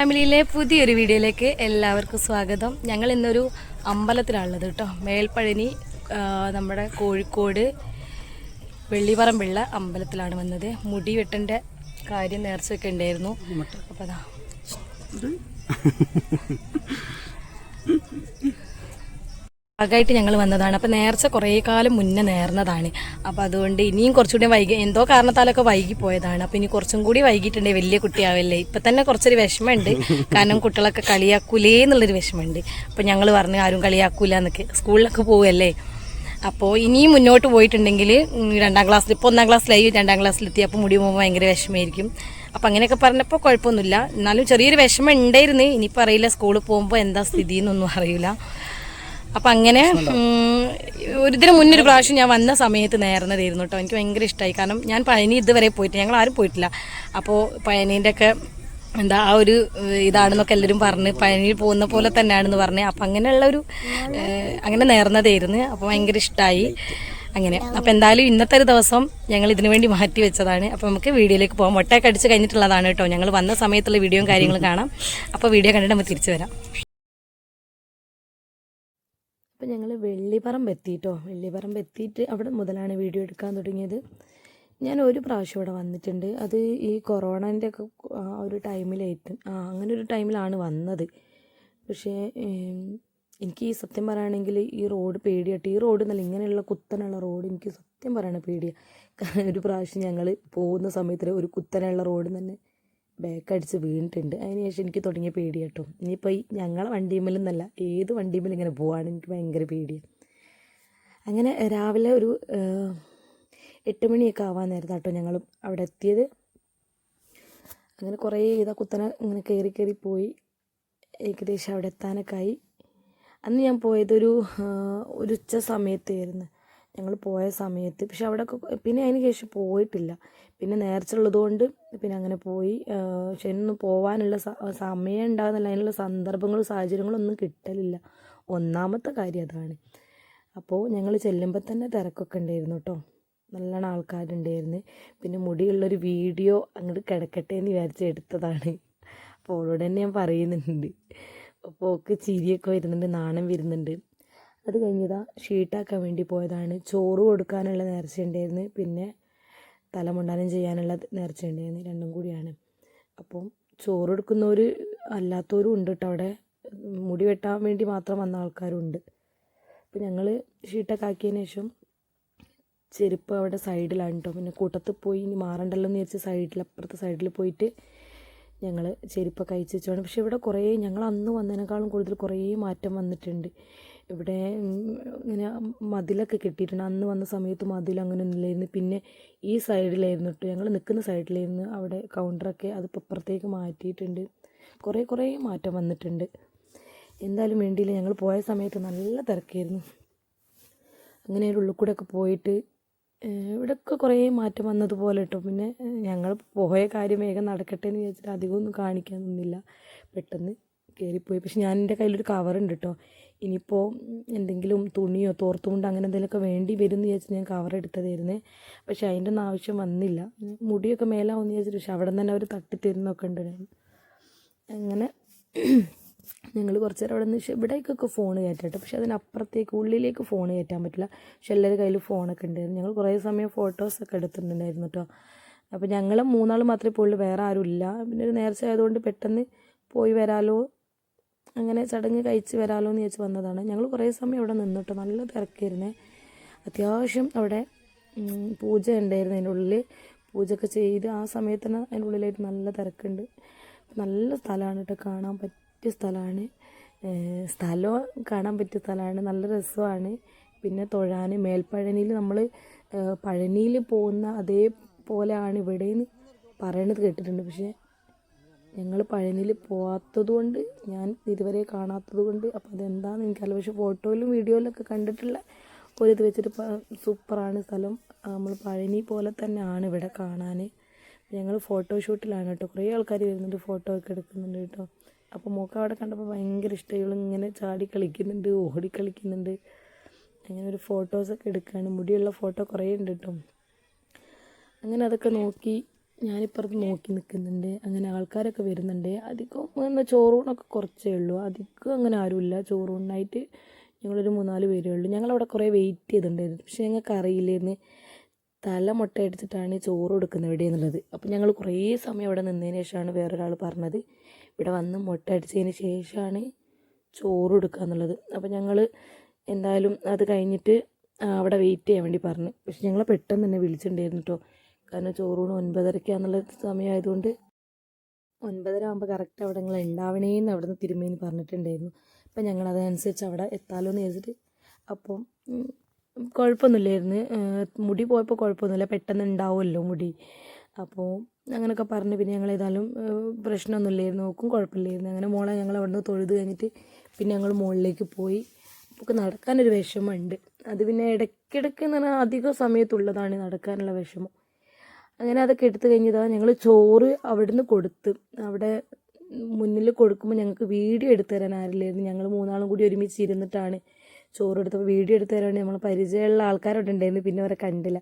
ഫാമിലിയിലെ പുതിയൊരു വീഡിയോയിലേക്ക് എല്ലാവർക്കും സ്വാഗതം. ഞങ്ങൾ ഇന്നൊരു അമ്പലത്തിലാണുള്ളത് കേട്ടോ. മേൽപ്പഴനി നമ്മുടെ കോഴിക്കോട് വെള്ളിപ്പറമ്പുള്ള അമ്പലത്തിലാണ് വന്നത്. മുടി വെട്ടന്റെ കാര്യം നേർച്ചയൊക്കെ ഉണ്ടായിരുന്നു. അപ്പോൾ അതാ ഭാഗമായിട്ട് ഞങ്ങൾ വന്നതാണ്. അപ്പോൾ നേർച്ച കുറേ കാലം മുന്നേ നേർന്നതാണ്. അപ്പോൾ അതുകൊണ്ട് ഇനിയും കുറച്ചുകൂടി വൈകി എന്തോ കാരണത്താലൊക്കെ വൈകി പോയതാണ് അപ്പോൾ ഇനി കുറച്ചും കൂടി വൈകിട്ടുണ്ടെങ്കിൽ വലിയ കുട്ടിയാവല്ലേ. ഇപ്പം തന്നെ കുറച്ചൊരു വിഷമമുണ്ട്. കാരണം കുട്ടികളൊക്കെ കളിയാക്കൂലേ എന്നുള്ളൊരു വിഷമമുണ്ട്. അപ്പോൾ ഞങ്ങൾ പറഞ്ഞു ആരും കളിയാക്കൂല എന്നൊക്കെ. സ്കൂളിലൊക്കെ പോവുമല്ലേ അപ്പോൾ ഇനിയും മുന്നോട്ട് പോയിട്ടുണ്ടെങ്കിൽ രണ്ടാം ക്ലാസ്സിൽ ഇപ്പോൾ ഒന്നാം ക്ലാസ്സിലായി രണ്ടാം ക്ലാസ്സിലെത്തി. അപ്പോൾ മുടി പോകുമ്പോൾ ഭയങ്കര വിഷമമായിരിക്കും. അപ്പം അങ്ങനെയൊക്കെ പറഞ്ഞപ്പോൾ കുഴപ്പമൊന്നുമില്ല. എന്നാലും ചെറിയൊരു വിഷമം ഉണ്ടായിരുന്നു. ഇനിയിപ്പോൾ അറിയില്ല സ്കൂളിൽ പോകുമ്പോൾ എന്താ സ്ഥിതി എന്നൊന്നും അറിയില്ല. അപ്പം അങ്ങനെ ഇതിന് മുന്നൊരു പ്രാവശ്യം ഞാൻ വന്ന സമയത്ത് നേർന്നതായിരുന്നു കേട്ടോ എനിക്ക് ഭയങ്കര ഇഷ്ടമായി കാരണം ഞാൻ പഴനി ഇതുവരെ പോയിട്ട് ഞങ്ങൾ ആരും പോയിട്ടില്ല. അപ്പോൾ പഴനീന്റെ ഒക്കെ എന്താ ആ ഒരു ഇതാണെന്നൊക്കെ എല്ലാവരും പറഞ്ഞ് പഴനിയിൽ പോകുന്ന പോലെ തന്നെയാണെന്ന് പറഞ്ഞ് അപ്പം അങ്ങനെയുള്ള ഒരു അങ്ങനെ നേർന്നതായിരുന്നു. അപ്പോൾ ഭയങ്കര ഇഷ്ടമായി അങ്ങനെ. അപ്പോൾ എന്തായാലും ഇന്നത്തെ ഒരു ദിവസം ഞങ്ങൾ ഇതിനു വേണ്ടി മാറ്റി വെച്ചതാണ്. അപ്പോൾ നമുക്ക് വീഡിയോയിലേക്ക് പോകാം ഒട്ടയൊക്കെ അടിച്ച് കഴിഞ്ഞിട്ടുള്ളതാണ് കേട്ടോ ഞങ്ങൾ വന്ന സമയത്തുള്ള വീഡിയോയും കാര്യങ്ങളും കാണാം. അപ്പോൾ വീഡിയോ കണ്ടിട്ട് നമുക്ക് തിരിച്ചു വരാം. അപ്പം ഞങ്ങൾ വെള്ളിപ്പറമ്പ് എത്തിയിട്ടോ വെള്ളിപ്പറമ്പ് എത്തിയിട്ട് അവിടെ മുതലാണ് വീഡിയോ എടുക്കാൻ തുടങ്ങിയത്. ഞാൻ ഒരു പ്രാവശ്യം ഇവിടെ വന്നിട്ടുണ്ട്. അത് ഈ കൊറോണന്റെ ഒക്കെ ഒരു ടൈമിലായിട്ട് ആ അങ്ങനെ ഒരു ടൈമിലാണ് വന്നത്. പക്ഷേ എനിക്ക് ഈ സത്യം പറയുകയാണെങ്കിൽ ഈ റോഡ് പേടിയായിട്ട് ഈ റോഡ് എന്നല്ല ഇങ്ങനെയുള്ള കുത്തനുള്ള റോഡ് എനിക്ക് സത്യം പറയണ പേടിയാണ് ഒരു പ്രാവശ്യം ഞങ്ങൾ പോകുന്ന സമയത്ത് ഒരു കുത്തനുള്ള റോഡ് തന്നെ ബാക്ക് അടിച്ച് വീണിട്ടുണ്ട്. അതിന് ശേഷം എനിക്ക് തുടങ്ങിയ പേടി കേട്ടോ ഇനിയിപ്പോൾ ഈ ഞങ്ങളെ വണ്ടിയുമ്മലെന്നല്ല ഏത് വണ്ടിമേലും ഇങ്ങനെ പോവാണ് എനിക്ക് ഭയങ്കര പേടിയാണ് അങ്ങനെ രാവിലെ ഒരു എട്ട് മണിയൊക്കെ ആവാൻ നേരത്തെ കേട്ടോ ഞങ്ങൾ അവിടെ എത്തിയത്. അങ്ങനെ കുറേ ഇതാ കുത്തനെ ഇങ്ങനെ കയറി കയറി പോയി. ഏകദേശം അവിടെ എത്താനൊക്കെ ആയി. അന്ന് ഞാൻ പോയതൊരു ഒരു ഉച്ച സമയത്തായിരുന്നു. ഞങ്ങൾ പോയ സമയത്ത്. പക്ഷെ അവിടെ പിന്നെ അതിന് ശേഷം പോയിട്ടില്ല. പിന്നെ നേർച്ച ഉള്ളതുകൊണ്ട് പിന്നെ അങ്ങനെ പോയി. പക്ഷെ പോകാനുള്ള സമയം ഉണ്ടാകുന്നില്ല അതിനുള്ള സന്ദർഭങ്ങളും സാഹചര്യങ്ങളും ഒന്നും കിട്ടലില്ല. ഒന്നാമത്തെ കാര്യം അതാണ്. അപ്പോൾ ഞങ്ങൾ ചെല്ലുമ്പോൾ തന്നെ തിരക്കൊക്കെ ഉണ്ടായിരുന്നു കേട്ടോ നല്ലോണം ആൾക്കാരുണ്ടായിരുന്നു. പിന്നെ മുടിയുള്ളൊരു വീഡിയോ അങ്ങോട്ട് കിടക്കട്ടെ എന്ന് വിചാരിച്ച് എടുത്തതാണ്. അപ്പോൾ അവളോട് തന്നെ ഞാൻ പറയുന്നുണ്ട്. അപ്പോൾ ഒക്കെ ചിരിയൊക്കെ വരുന്നുണ്ട് നാണം വരുന്നുണ്ട്. അത് കഴിഞ്ഞതാ ഷീട്ടാക്കാൻ വേണ്ടി പോയതാണ്. ചോറ് കൊടുക്കാനുള്ള നേർച്ച ഉണ്ടായിരുന്നു. പിന്നെ തലമുണ്ടാനം ചെയ്യാനുള്ള നേർച്ച ഉണ്ടായിരുന്നു. രണ്ടും കൂടിയാണ്. അപ്പം ചോറ് കൊടുക്കുന്നവർ അല്ലാത്തവരും ഉണ്ട് കേട്ടോ അവിടെ. മുടി വെട്ടാൻ വേണ്ടി മാത്രം വന്ന ആൾക്കാരും ഉണ്ട് അപ്പോൾ ഞങ്ങൾ ഷീട്ടൊക്കെ ആക്കിയതിന് ശേഷം ചെരുപ്പ് അവിടെ സൈഡിലാണ് കേട്ടോ പിന്നെ കൂട്ടത്ത് പോയി ഇനി മാറണ്ടല്ലോ എന്ന് വിചാരിച്ച് സൈഡിൽ അപ്പുറത്തെ സൈഡിൽ പോയിട്ട് ഞങ്ങൾ ചെരുപ്പൊക്കെ അയച്ചു വെച്ചാണ് പക്ഷേ ഇവിടെ കുറേ ഞങ്ങൾ അന്ന് വന്നതിനേക്കാളും കൂടുതൽ കുറേ മാറ്റം വന്നിട്ടുണ്ട്. ഇവിടെ ഇങ്ങനെ മതിലൊക്കെ കെട്ടിയിട്ടുണ്ട്. അന്ന് വന്ന സമയത്ത് മതിൽ അങ്ങനെ ഒന്നുമില്ലായിരുന്നു. പിന്നെ ഈ സൈഡിലായിരുന്നു കേട്ടോ. ഞങ്ങൾ നിൽക്കുന്ന സൈഡിലായിരുന്നു. അവിടെ കൗണ്ടറൊക്കെ അത് അപ്പുറത്തേക്ക് മാറ്റിയിട്ടുണ്ട്. കുറേ കുറേ മാറ്റം വന്നിട്ടുണ്ട്. എന്തായാലും വേണ്ടിയില്ല. ഞങ്ങൾ പോയ സമയത്ത് നല്ല തിരക്കായിരുന്നു. അങ്ങനെ ഒരു ഉള്ളിൽ ഒക്കെ പോയിട്ട് ഇവിടെയൊക്കെ കുറേ മാറ്റം വന്നതുപോലെ കേട്ടോ. പിന്നെ ഞങ്ങൾ പോയ കാര്യം വേഗം നടക്കട്ടെ എന്ന് വിചാരിച്ചിട്ട് അധികമൊന്നും കാണിക്കാൻ നിന്നില്ല. പെട്ടെന്ന് കയറിപ്പോയി പക്ഷെ ഞാൻ എന്റെ കയ്യിലൊരു കവറുണ്ട് കേട്ടോ. ഇനിയിപ്പോൾ എന്തെങ്കിലും തുണിയോ തോർത്തുകൊണ്ട് അങ്ങനെ എന്തെങ്കിലുമൊക്കെ വേണ്ടി വരും എന്ന് വിചാരിച്ച് ഞാൻ കവർ എടുത്തതായിരുന്നേ. പക്ഷേ അതിന്റെ ഒന്നും ആവശ്യം വന്നില്ല. മുടിയൊക്കെ മേലാവുമെന്ന് വിചാരിച്ചു പക്ഷെ അവിടെ തന്നെ അവർ തട്ടിത്തരുന്നൊക്കെ ഉണ്ട്. അങ്ങനെ ഞങ്ങൾ കുറച്ച് നേരം അവിടെ നിന്ന് ഇവിടേക്കൊക്കെ ഫോൺ കയറ്റട്ടെ. പക്ഷെ അതിനപ്പുറത്തേക്ക് ഉള്ളിലേക്ക് ഫോൺ കയറ്റാൻ പറ്റില്ല. പക്ഷെ എല്ലാവരുടെ കയ്യിൽ ഫോണൊക്കെ ഉണ്ടായിരുന്നു. ഞങ്ങൾ കുറേ സമയം ഫോട്ടോസൊക്കെ എടുത്തിട്ടുണ്ടായിരുന്നു കേട്ടോ. അപ്പോൾ ഞങ്ങൾ മൂന്നാൾ മാത്രമേ പോയുള്ളൂ. വേറെ ആരും ഇല്ല. പിന്നെ ഒരു നേർച്ച ആയതുകൊണ്ട് പെട്ടെന്ന് പോയി വരാലോ അങ്ങനെ ചടങ്ങ് കഴിച്ച് വരാമല്ലോ എന്ന് ചോദിച്ച് വന്നതാണ്. ഞങ്ങൾ കുറേ സമയം അവിടെ നിന്നിട്ട് നല്ല തിരക്കായിരുന്നേ. അത്യാവശ്യം അവിടെ പൂജ ഉണ്ടായിരുന്നു അതിന്റെ ഉള്ളിൽ പൂജയൊക്കെ ചെയ്ത് ആ സമയത്ത് തന്നെ അതിന്റെ ഉള്ളിലായിട്ട് നല്ല തിരക്കുണ്ട്. നല്ല സ്ഥലമാണ് കേട്ടോ. കാണാൻ പറ്റിയ സ്ഥലമാണ്. സ്ഥലം കാണാൻ പറ്റിയ സ്ഥലമാണ്. നല്ല രസമാണ്. പിന്നെ തൊഴാൻ മേൽപ്പഴനിയിൽ നമ്മൾ പഴനിയിൽ പോകുന്ന അതേപോലെയാണ് ഇവിടെയെന്ന് പറയണത് കേട്ടിട്ടുണ്ട്. പക്ഷേ ഞങ്ങൾ പഴനിയിൽ പോവാത്തത് കൊണ്ട് ഞാൻ ഇതുവരെ കാണാത്തത് കൊണ്ട് അപ്പോൾ അതെന്താണെന്ന് എനിക്കറിയില്ല പക്ഷേ ഫോട്ടോയിലും വീഡിയോയിലൊക്കെ കണ്ടിട്ടുള്ള ഒരു ഇത് വെച്ചിട്ട് സൂപ്പറാണ് സ്ഥലം. നമ്മൾ പഴനി പോലെ തന്നെയാണ് ഇവിടെ കാണാൻ ഞങ്ങൾ ഫോട്ടോ ഷൂട്ടിലാണ് കേട്ടോ. കുറേ ആൾക്കാർ വരുന്നുണ്ട് ഫോട്ടോ ഒക്കെ എടുക്കുന്നുണ്ട് കേട്ടോ. അപ്പോൾ മോക്ക അവിടെ കണ്ടപ്പോൾ ഭയങ്കര ഇഷ്ടമായി ഇങ്ങനെ ചാടി കളിക്കുന്നുണ്ട് ഓടി കളിക്കുന്നുണ്ട്. അങ്ങനെ ഒരു ഫോട്ടോസൊക്കെ എടുക്കുകയാണ് മുടിയുള്ള ഫോട്ടോ കുറേ ഉണ്ട് കേട്ടോ. അങ്ങനെ അതൊക്കെ നോക്കി ഞാനിപ്പുറത്ത് നോക്കി നിൽക്കുന്നുണ്ട്. അങ്ങനെ ആൾക്കാരൊക്കെ വരുന്നുണ്ട്. അധികം എന്നാൽ ചോറൂണൊക്കെ കുറച്ചേ ഉള്ളൂ. അധികം അങ്ങനെ ആരുമില്ല. ചോറൂണിനായിട്ട് ഞങ്ങളൊരു മൂന്നാൽ പേരേ ഉള്ളൂ. ഞങ്ങളവിടെ കുറേ വെയിറ്റ് ചെയ്തിട്ടുണ്ടായിരുന്നു. പക്ഷേ ഞങ്ങൾക്ക് അറിയില്ലായിരുന്നു. തല മുട്ട എടുത്തിട്ടാണ് ചോറ് കൊടുക്കുന്നത് ഇവിടെ എന്നുള്ളത് അപ്പോൾ ഞങ്ങൾ കുറേ സമയം അവിടെ നിന്നതിന് ശേഷമാണ് വേറൊരാൾ പറഞ്ഞത്. ഇവിടെ വന്ന് മുട്ട അടിച്ചതിന് ശേഷമാണ് ചോറ് കൊടുക്കുക എന്നുള്ളത്. അപ്പോൾ ഞങ്ങൾ എന്തായാലും അത് കഴിഞ്ഞിട്ട് അവിടെ വെയിറ്റ് ചെയ്യാൻ വേണ്ടി പറഞ്ഞു. പക്ഷെ ഞങ്ങളെ പെട്ടെന്ന് തന്നെ വിളിച്ചിട്ടുണ്ടായിരുന്നു കേട്ടോ. കാരണം ചോറൂണ് ഒൻപതരയ്ക്കാന്നുള്ള സമയമായതുകൊണ്ട് ഒൻപതര ആകുമ്പോൾ കറക്റ്റ് അവിടെ നിങ്ങൾ ഉണ്ടാവണേന്ന് അവിടെ നിന്ന് തിരുമേനി പറഞ്ഞിട്ടുണ്ടായിരുന്നു. അപ്പം ഞങ്ങൾ അതനുസരിച്ച് അവിടെ എത്താലോ എന്ന് ചോദിച്ചിട്ട് അപ്പം കുഴപ്പമൊന്നുമില്ലായിരുന്നു മുടി പോയപ്പോൾ കുഴപ്പമൊന്നുമില്ല പെട്ടെന്ന് ഉണ്ടാവുമല്ലോ മുടി. അപ്പോൾ അങ്ങനെയൊക്കെ പറഞ്ഞ് പിന്നെ ഞങ്ങൾ ഏതായാലും പ്രശ്നമൊന്നുമില്ലായിരുന്നു നോക്കും കുഴപ്പമില്ലായിരുന്നു അങ്ങനെ മോളെ ഞങ്ങൾ അവിടെ നിന്ന് തൊഴുത് കഴിഞ്ഞിട്ട് പിന്നെ ഞങ്ങൾ മുകളിലേക്ക് പോയി. നമുക്ക് നടക്കാനൊരു വിഷമമുണ്ട് അത് പിന്നെ ഇടയ്ക്കിടയ്ക്ക് എന്ന് പറഞ്ഞാൽ അധിക സമയത്തുള്ളതാണ് നടക്കാനുള്ള വിഷമം. അങ്ങനെ അതൊക്കെ എടുത്തു കഴിഞ്ഞതാ ഞങ്ങൾ ചോറ് അവിടുന്ന് കൊടുത്ത്. അവിടെ മുന്നിൽ കൊടുക്കുമ്പോൾ ഞങ്ങൾക്ക് വീഡിയോ എടുത്തു തരാൻ ആരില്ലായിരുന്നു. ഞങ്ങൾ മൂന്നാളും കൂടി ഒരുമിച്ച് ഇരുന്നിട്ടാണ് ചോറ് എടുത്തപ്പോൾ വീഡിയോ എടുത്തു തരാൻ നമ്മൾ പരിചയമുള്ള ആൾക്കാരോട് ഉണ്ടായിരുന്നു. പിന്നെ അവരെ കണ്ടില്ല.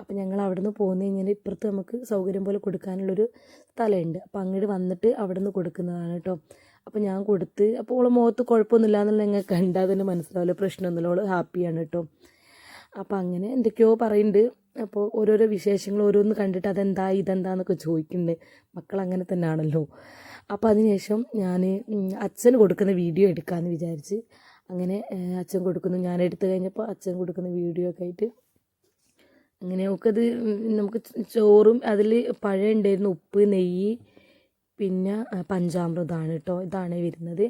അപ്പോൾ ഞങ്ങൾ അവിടുന്ന് പോന്നു കഴിഞ്ഞാൽ ഇപ്പുറത്ത് നമുക്ക് സൗകര്യം പോലെ കൊടുക്കാനുള്ളൊരു സ്ഥലമുണ്ട്. അപ്പോൾ അങ്ങോട്ട് വന്നിട്ട് അവിടുന്ന് കൊടുക്കുന്നതാണ് കേട്ടോ. അപ്പോൾ ഞാൻ കൊടുത്ത് അപ്പോൾ ഓളെ മുഖത്ത് കുഴപ്പമൊന്നുമില്ല എന്നുള്ള ഞങ്ങൾക്ക് കണ്ടാൽ തന്നെ മനസ്സിലാവില്ല പ്രശ്നമൊന്നുമില്ല. ഓൾ ഹാപ്പിയാണ് കേട്ടോ. അപ്പോൾ അങ്ങനെ എന്തൊക്കെയോ പറയുന്നുണ്ട്. അപ്പോൾ ഓരോരോ വിശേഷങ്ങൾ ഓരോന്ന് കണ്ടിട്ട് അതെന്താ ഇതെന്താന്നൊക്കെ ചോദിക്കുന്നുണ്ട് മക്കൾ അങ്ങനെ തന്നെയാണല്ലോ അപ്പോൾ അതിനുശേഷം ഞാൻ അച്ഛന് കൊടുക്കുന്ന വീഡിയോ എടുക്കാമെന്ന് വിചാരിച്ച് അങ്ങനെ അച്ഛൻ കൊടുക്കുന്നു. ഞാൻ എടുത്തു കഴിഞ്ഞപ്പോൾ അച്ഛൻ കൊടുക്കുന്ന വീഡിയോ ഒക്കെ ആയിട്ട് അങ്ങനെ നമുക്കത് നമുക്ക് ചോറും അതിൽ പഴം ഉണ്ടായിരുന്നു. ഉപ്പ് നെയ്യ് പിന്നെ പഞ്ചാമൃതാണ് കേട്ടോ ഇതാണ് വരുന്നത്.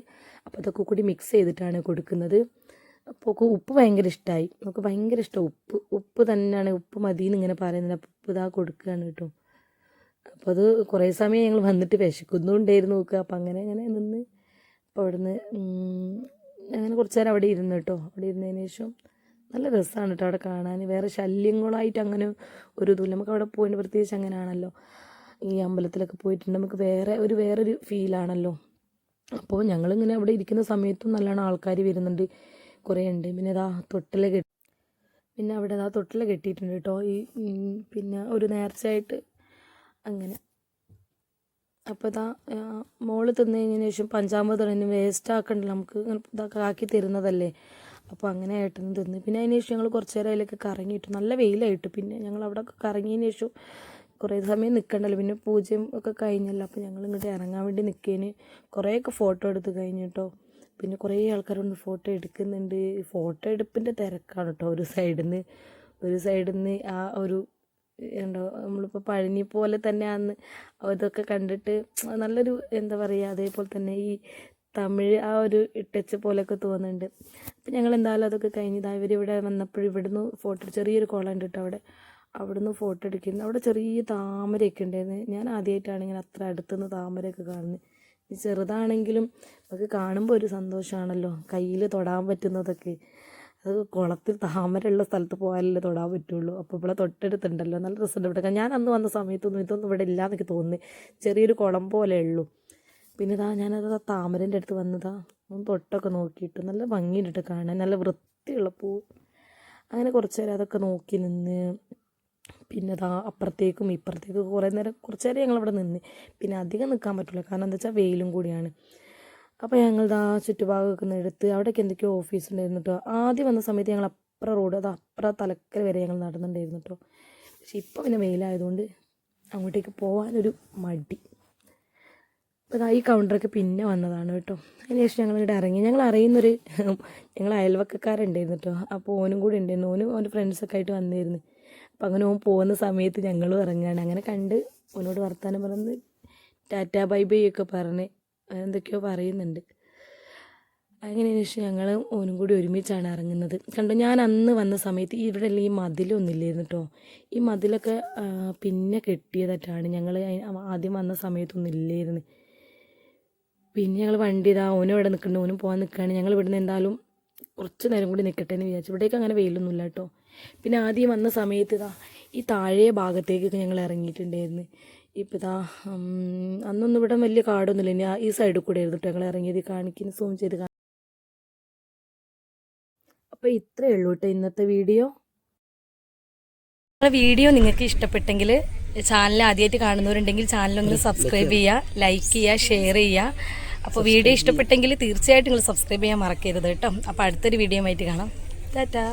അപ്പോൾ അതൊക്കെ കൂടി മിക്സ് ചെയ്തിട്ടാണ് കൊടുക്കുന്നത്. അപ്പോൾ ഉപ്പ് ഭയങ്കര ഇഷ്ടമായി നമുക്ക് ഭയങ്കര ഇഷ്ടം. ഉപ്പ് ഉപ്പ് തന്നെയാണ് ഉപ്പ് മതി എന്നിങ്ങനെ പറയുന്നത്. അപ്പോൾ ഉപ്പ് ഇതാ കൊടുക്കുകയാണ് കേട്ടോ അപ്പോൾ അത് കുറേ സമയം ഞങ്ങൾ വന്നിട്ട് വിശക്കുന്നുണ്ടായിരുന്നു നോക്കുക അപ്പം അങ്ങനെ അങ്ങനെ നിന്ന് അപ്പോൾ അവിടുന്ന് അങ്ങനെ കുറച്ച് നേരം അവിടെ ഇരുന്നു കേട്ടോ അവിടെ ഇരുന്നതിന് ശേഷം നല്ല രസമാണ് കേട്ടോ അവിടെ കാണാൻ വേറെ ശല്യങ്ങളായിട്ട് അങ്ങനെ ഒരു ഇതുമില്ല നമുക്ക് അവിടെ പോയിട്ട് പ്രത്യേകിച്ച് അങ്ങനെയാണല്ലോ ഈ അമ്പലത്തിലൊക്കെ പോയിട്ടുണ്ട്. നമുക്ക് വേറെ ഒരു വേറൊരു ഫീലാണല്ലോ അപ്പോൾ ഞങ്ങളിങ്ങനെ അവിടെ ഇരിക്കുന്ന സമയത്തും നല്ലോണം ആൾക്കാർ വരുന്നുണ്ട്. കുറേ ഉണ്ട് പിന്നെ ഇതാ തൊട്ടിൽ കെട്ടി പിന്നെ അവിടെ ഇതാ തൊട്ടിൽ കെട്ടിയിട്ടുണ്ട് കേട്ടോ. ഈ പിന്നെ ഒരു നേർച്ചയായിട്ട് അങ്ങനെ. അപ്പോൾ ഇതാ മോൾ തിന്നു കഴിഞ്ഞതിന് ശേഷം പഞ്ചാമത് തന്നെ വേസ്റ്റ് ആക്കണ്ടല്ലോ നമുക്ക്. ഇതൊക്കെ ആക്കി തരുന്നതല്ലേ. അപ്പോൾ അങ്ങനെ ഏട്ടനും തിന്ന്. പിന്നെ അതിന് ശേഷം ഞങ്ങൾ കുറച്ച് നേരം അതിലൊക്കെ കറങ്ങിയിട്ടു. നല്ല വെയിലായിട്ട്. പിന്നെ ഞങ്ങൾ അവിടെ കറങ്ങിയതിന് ശേഷം കുറേ സമയം നിൽക്കണ്ടല്ലോ പിന്നെ പൂജയും ഒക്കെ കഴിഞ്ഞല്ലോ. അപ്പോൾ ഞങ്ങൾ ഇങ്ങോട്ട് ഇറങ്ങാൻ വേണ്ടി നിൽക്കേന് കുറേയൊക്കെ ഫോട്ടോ എടുത്ത് കഴിഞ്ഞിട്ടോ പിന്നെ കുറേ ആൾക്കാരുണ്ട് ഫോട്ടോ എടുക്കുന്നുണ്ട്. ഫോട്ടോ എടുപ്പിന്റെ തിരക്കാണ് കേട്ടോ ഒരു സൈഡിൽ നിന്ന് ഒരു സൈഡിൽ നിന്ന് ആ ഒരു എന്തോ നമ്മളിപ്പോൾ പഴനി പോലെ തന്നെ അന്ന് അതൊക്കെ കണ്ടിട്ട് നല്ലൊരു എന്താ പറയുക അതേപോലെ തന്നെ ഈ തമിഴ് ആ ഒരു ടച്ച് പോലെയൊക്കെ തോന്നുന്നുണ്ട്. അപ്പം ഞങ്ങൾ എന്തായാലും അതൊക്കെ കഴിഞ്ഞതാ ഇവർ ഇവിടെ വന്നപ്പോൾ ഇവിടുന്ന് ഫോട്ടോ ചെറിയൊരു കുളം ഉണ്ട് കേട്ടോ അവിടെ. അവിടുന്ന് ഫോട്ടോ എടുക്കുന്നു. അവിടെ ചെറിയ താമരയൊക്കെ ഉണ്ടായിരുന്നു. ഞാൻ ആദ്യമായിട്ടാണ് ഇങ്ങനെ അത്ര അടുത്തുനിന്ന് താമരയൊക്കെ കാണുന്നത്. ചെറുതാണെങ്കിലും നമുക്ക് കാണുമ്പോൾ ഒരു സന്തോഷമാണല്ലോ കയ്യിൽ തൊടാൻ പറ്റുന്നതൊക്കെ. അത് കുളത്തിൽ താമരയുള്ള സ്ഥലത്ത് പോയാലല്ലേ തൊടാൻ പറ്റുള്ളൂ. അപ്പോൾ ഇവിടെ തൊട്ടടുത്തുണ്ടല്ലോ. നല്ല രസമുണ്ട് ഇവിടെ. ഞാൻ അന്ന് വന്ന സമയത്തൊന്നും ഇതൊന്നും ഇവിടെ ഇല്ല എന്നൊക്കെ തോന്നി ചെറിയൊരു കുളം പോലെ ഉള്ളൂ. പിന്നെ ഇതാ ഞാനത് ആ താമരന്റെ അടുത്ത് വന്നതാ. ഒന്ന് തൊട്ടൊക്കെ നോക്കിയിട്ട് നല്ല ഭംഗിയുണ്ട് കാണാൻ. നല്ല വൃത്തിയുള്ള പൂ. അങ്ങനെ കുറച്ച് നേരം അതൊക്കെ നോക്കി നിന്ന് പിന്നെ ദാ അപ്പുറത്തേക്കും ഇപ്പുറത്തേക്കും കുറേ നേരം കുറച്ച് നേരം ഞങ്ങളിവിടെ നിന്ന്. പിന്നെ അധികം നിൽക്കാൻ പറ്റില്ല കാരണം എന്താ വെച്ചാൽ വെയിലും കൂടിയാണ്. അപ്പോൾ ഞങ്ങൾ ദാ ചുറ്റുഭാഗമൊക്കെ ഒന്ന് എടുത്ത് അവിടേക്ക് എന്തൊക്കെയോ ഓഫീസ് ഉണ്ടായിരുന്നു കേട്ടോ ആദ്യം വന്ന സമയത്ത് ഞങ്ങൾ അപ്പുറ റോഡ് അത് അപ്പുറ തലക്കര വരെ ഞങ്ങൾ നടന്നിട്ടുണ്ടായിരുന്നു കേട്ടോ പക്ഷെ ഇപ്പോൾ പിന്നെ വെയിലായതുകൊണ്ട് അങ്ങോട്ടേക്ക് പോകാനൊരു മടി. അപ്പോൾ ഈ കൗണ്ടറൊക്കെ പിന്നെ വന്നതാണ് കേട്ടോ അതിന് ശേഷം ഞങ്ങൾ ഇവിടെ ഇറങ്ങി. ഞങ്ങൾ അറിയുന്നൊരു ഞങ്ങൾ അയൽവക്കക്കാരുണ്ടായിരുന്നു കേട്ടോ അപ്പോൾ ഓനും കൂടി ഉണ്ടായിരുന്നു. ഓനും അവന്റെ ഫ്രണ്ട്സൊക്കെ ആയിട്ട് വന്നിരുന്നു. അപ്പോൾ അങ്ങനെ ഓൻ പോകുന്ന സമയത്ത് ഞങ്ങളും ഇറങ്ങുകയാണ് അങ്ങനെ കണ്ട് ഓനോട് വർത്തമാനം പറഞ്ഞ് ടാറ്റ ബൈ ബൈ ഒക്കെ പറഞ്ഞ് എന്തൊക്കെയോ പറയുന്നുണ്ട്. അങ്ങനെ ശേഷം ഞങ്ങൾ ഓനും കൂടി ഒരുമിച്ചാണ് ഇറങ്ങുന്നത്. കണ്ടോ ഞാൻ അന്ന് വന്ന സമയത്ത് ഇവിടെ ഈ മതിലൊന്നും ഇല്ലായിരുന്നു കേട്ടോ ഈ മതിലൊക്കെ പിന്നെ കെട്ടിയതായിട്ടാണ് ഞങ്ങൾ ആദ്യം വന്ന സമയത്തൊന്നും ഇല്ലായിരുന്നു. പിന്നെ ഞങ്ങൾ വണ്ടി ഇതാ ഓനും ഇവിടെ നിൽക്കുന്നുണ്ട് ഓനും പോകാൻ നിൽക്കുകയാണ് ഞങ്ങൾ ഇവിടുന്ന് എന്തായാലും കുറച്ച് നേരം കൂടി നിൽക്കട്ടെ എന്ന് വിചാരിച്ചു. ഇവിടേക്ക് അങ്ങനെ വെയിലൊന്നുമില്ല കേട്ടോ പിന്നെ ആദ്യം വന്ന സമയത്ത് ഇതാ ഈ താഴെ ഭാഗത്തേക്കൊക്കെ ഞങ്ങൾ ഇറങ്ങിയിട്ടുണ്ടായിരുന്നു. ഇപ്പം ഇതാ അന്നൊന്നും ഇവിടെ വലിയ കാടൊന്നുമില്ല. ഇനി ഈ സൈഡിൽ കൂടെ ആയിരുന്നു കേട്ടോ ഞങ്ങൾ ഇറങ്ങിയത്. കാണിക്കുന്ന സൂം ചെയ്ത് കാണാം അപ്പോൾ ഇത്രയേ ഉള്ളൂ കേട്ടോ ഇന്നത്തെ വീഡിയോ. വീഡിയോ നിങ്ങൾക്ക് ഇഷ്ടപ്പെട്ടെങ്കിൽ ചാനൽ ആദ്യമായിട്ട് കാണുന്നവരുണ്ടെങ്കിൽ ചാനലൊന്ന് സബ്സ്ക്രൈബ് ചെയ്യുക ലൈക്ക് ചെയ്യുക ഷെയർ ചെയ്യുക. അപ്പോൾ വീഡിയോ ഇഷ്ടപ്പെട്ടെങ്കിൽ തീർച്ചയായിട്ടും നിങ്ങൾ സബ്സ്ക്രൈബ് ചെയ്യാൻ മറക്കരുത് കേട്ടോ അപ്പോൾ അടുത്തൊരു വീഡിയോ ആയിട്ട് കാണാം. ടാറ്റാ.